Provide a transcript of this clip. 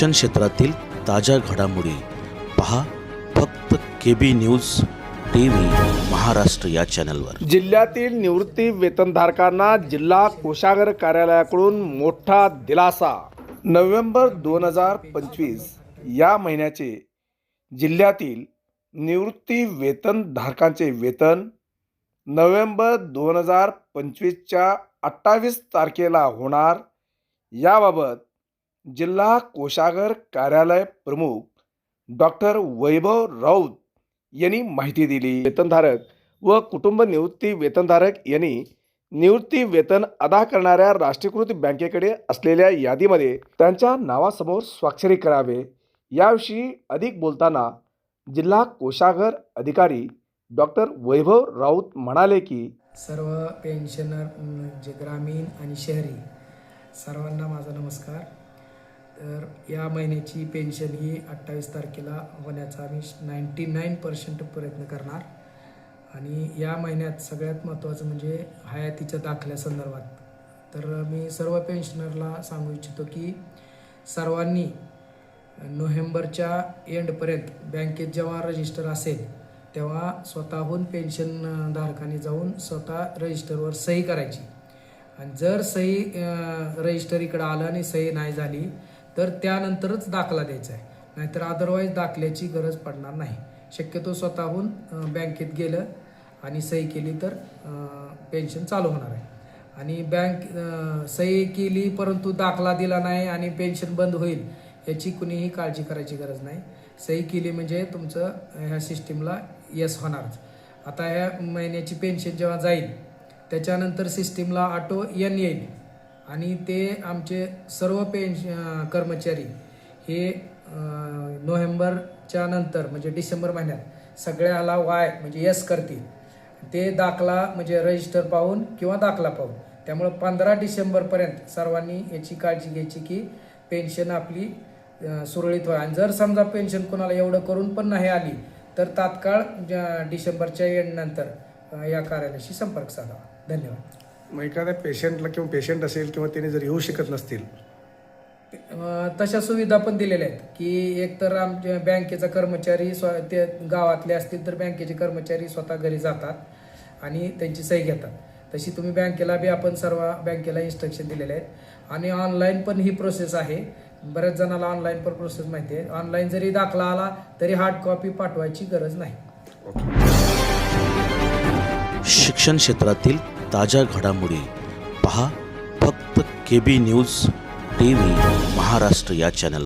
शिक्षण क्षेत्रातील ताज्या घडामोडी पहा फक्त K B news T V Maharashtra या चॅनलवर. जिल्ह्यातील निवृत्ती वेतनधारकांना जिल्हा कोषागार कार्यालयाकडून मोठा दिलासा. नोव्हेंबर दोन हजार पंचवीस या महिन्याचे जिल्ह्यातील निवृत्ती वेतनधारकांचे वेतन नोव्हेंबर दोन हजार पंचवीसच्या अठ्ठावीस तारखेला होणार. याबाबत जिल्हा कोषागार कार्यालय प्रमुख डॉक्टर वैभव राऊत यांनी माहिती दिली. वेतनधारक व कुटुंब निवृत्ती वेतनधारक यांनी निवृत्ती वेतन अदा करणाऱ्या राष्ट्रीयकृत बँकेकडे असलेल्या यादीमध्ये त्यांच्या नावासमोर स्वाक्षरी करावे. याविषयी अधिक बोलताना जिल्हा कोषागार अधिकारी डॉक्टर वैभव राऊत म्हणाले की सर्व पेन्शनर जे ग्रामीण आणि शहरी सर्वांना माझा नमस्कार. तर या महिन्याची पेन्शन ही अठ्ठावीस तारखेला होण्याचा आम्ही नाईंटी नाईन पर्सेंट प्रयत्न करणार. आणि या महिन्यात सगळ्यात महत्त्वाचं म्हणजे हयातीच्या दाखल्यासंदर्भात तर मी सर्व पेन्शनरला सांगू इच्छितो की सर्वांनी नोव्हेंबरच्या एंडपर्यंत बँकेत जेव्हा रजिस्टर असेल तेव्हा स्वतःहून पेन्शन धारकांनी जाऊन स्वतः रजिस्टरवर सही करायची. आणि जर सही रजिस्टर इकडं आलं आणि सही नाही झाली तर त्यानंतरच दाखला द्यायचा आहे. नाहीतर अदरवाईज दाखल्याची गरज पडणार नाही. शक्यतो स्वतःहून बँकेत गेलं आणि सही केली तर पेन्शन चालू होणार आहे. आणि बँक सही केली परंतु दाखला दिला नाही आणि पेन्शन बंद होईल याची कुणीही काळजी करायची गरज नाही. सही केली म्हणजे तुमचं ह्या सिस्टीमला यस होणारच आता ह्या महिन्याची पेन्शन जेव्हा जाईल त्याच्यानंतर सिस्टीमला ऑटो एन येईल. आणि ते आमचे सर्व पेन्श कर्मचारी हे नोव्हेंबरच्या नंतर म्हणजे डिसेंबर महिन्यात सगळ्याला वाय म्हणजे यस करतील. ते दाखला म्हणजे रजिस्टर पाहून किंवा दाखला पाहून. त्यामुळं पंधरा डिसेंबरपर्यंत सर्वांनी याची काळजी घ्यायची की पेन्शन आपली सुरळीत व्हा आणि जर समजा पेन्शन कोणाला एवढं करून पण नाही आली तर तात्काळ डिसेंबरच्या एंडनंतर या कार्यालयाशी संपर्क साधावा. धन्यवाद. मग एखाद्या पेशंटला किंवा पेशंट असेल किंवा त्याने जर येऊ शकत नसतील. तशा सुविधा पण दिलेल्या आहेत की एकतर आमच्या बँकेचा कर्मचारी स्व ते गावातले असतील तर बँकेचे कर्मचारी स्वतः घरी जातात आणि त्यांची सही घेतात. तशी तुम्ही बँकेला बी आपण सर्व बँकेला इन्स्ट्रक्शन दिलेले आहेत. आणि ऑनलाईन पण ही प्रोसेस आहे. बऱ्याच जणाला ऑनलाईन पण प्रोसेस माहिती आहे. ऑनलाईन जरी दाखला आला तरी हार्ड कॉपी पाठवायची गरज नाही. शिक्षण क्षेत्रातील ताज्या घडामोडी पहा फक्त K B news T V Maharashtra या चॅनल